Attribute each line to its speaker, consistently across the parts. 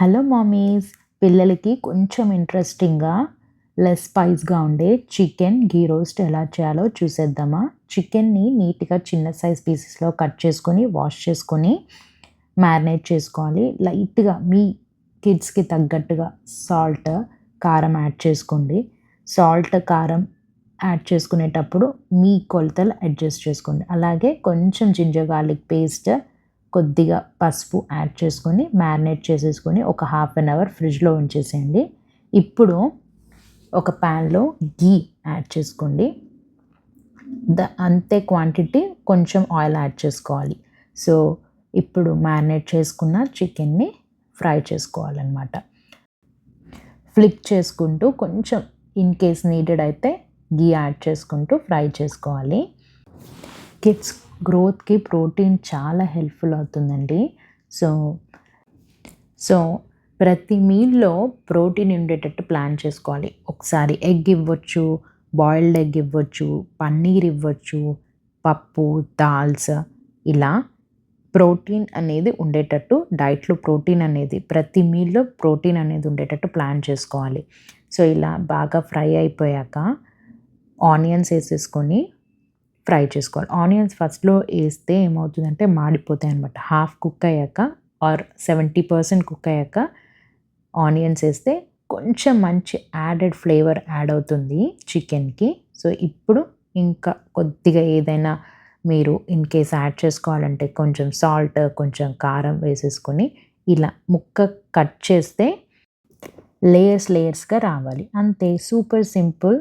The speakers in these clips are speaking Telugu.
Speaker 1: హలో మామీస్ పిల్లలకి కొంచెం ఇంట్రెస్టింగ్గా లెస్ స్పైస్గా ఉండే చికెన్ గీ రోస్ట్ ఎలా చేయాలో చూసేద్దామా? చికెన్ని నీట్గా చిన్న సైజ్ పీసెస్లో కట్ చేసుకొని వాష్ చేసుకొని మ్యారినేట్ చేసుకోవాలి. లైట్గా మీ కిడ్స్కి తగ్గట్టుగా సాల్ట్ కారం యాడ్ చేసుకోండి. సాల్ట్ కారం యాడ్ చేసుకునేటప్పుడు మీ కొలతలు అడ్జస్ట్ చేసుకోండి. అలాగే కొంచెం జింజర్ గార్లిక్ పేస్ట్ కొద్దిగా పసుపు యాడ్ చేసుకొని మ్యారినేట్ చేసేసుకొని ఒక హాఫ్ అన్ అవర్ ఫ్రిడ్జ్లో ఉంచేసేయండి. ఇప్పుడు ఒక ప్యాన్లో గీ యాడ్ చేసుకోండి. ద అంతే క్వాంటిటీ కొంచెం ఆయిల్ యాడ్ చేసుకోవాలి. సో ఇప్పుడు మ్యారినేట్ చేసుకున్న చికెన్ని ఫ్రై చేసుకోవాలన్నమాట. ఫ్లిక్ చేసుకుంటూ కొంచెం ఇన్ కేస్ నీడెడ్ అయితే గీ యాడ్ చేసుకుంటూ ఫ్రై చేసుకోవాలి. కిడ్స్ గ్రోత్కి ప్రోటీన్ చాలా హెల్ప్ఫుల్ అవుతుందండి. సో సో ప్రతి మీల్లో ప్రోటీన్ ఉండేటట్టు ప్లాన్ చేసుకోవాలి. ఒకసారి ఎగ్ ఇవ్వచ్చు బాయిల్డ్ ఎగ్ ఇవ్వచ్చు పన్నీర్ ఇవ్వచ్చు పప్పు దాల్స్ ఇలా ప్రోటీన్ అనేది ఉండేటట్టు డైట్లో ప్రోటీన్ అనేది ప్రతి మీల్లో ప్రోటీన్ అనేది ఉండేటట్టు ప్లాన్ చేసుకోవాలి. సో ఇలా బాగా ఫ్రై అయిపోయాక ఆనియన్స్ వేసేసుకొని ఫ్రై చేసుకోవాలి. ఆనియన్స్ ఫస్ట్లో వేస్తే ఏమవుతుందంటే మాడిపోతాయి అనమాట హాఫ్ కుక్ అయ్యాక ఆర్ సెవెంటీ పర్సెంట్ కుక్ అయ్యాక ఆనియన్స్ వేస్తే కొంచెం మంచి యాడెడ్ ఫ్లేవర్ యాడ్ అవుతుంది చికెన్కి. సో ఇప్పుడు ఇంకా కొద్దిగా ఏదైనా మీరు ఇన్ కేస్ యాడ్ చేసుకోవాలంటే కొంచెం సాల్ట్ కొంచెం కారం వేసేసుకొని ఇలా ముక్క కట్ చేస్తే లేయర్స్ లేయర్స్గా రావాలి. అంతే super simple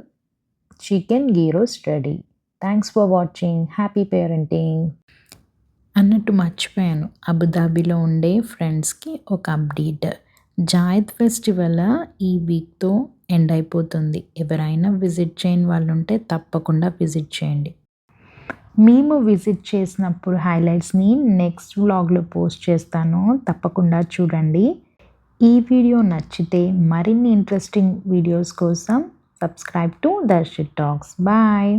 Speaker 1: chicken ghee roast ready thanks for watching happy parenting అన్నట్టు మర్చిపోయాను. అబుదాబిలో ఉండే ఫ్రెండ్స్కి ఒక అప్డేట్. జాయద్ ఫెస్టివల్ ఈ వీక్తో ఎండ్ అయిపోతుంది. ఎవరైనా విజిట్ చేయని వాళ్ళు ఉంటే తప్పకుండా విజిట్ చేయండి. మేము విజిట్ చేసినప్పుడు హైలైట్స్ని నెక్స్ట్ వ్లాగ్లో పోస్ట్ చేస్తాను. తప్పకుండా చూడండి. ఈ వీడియో నచ్చితే మరిన్ని ఇంట్రెస్టింగ్ వీడియోస్ కోసం subscribe to Darshith talks. Bye.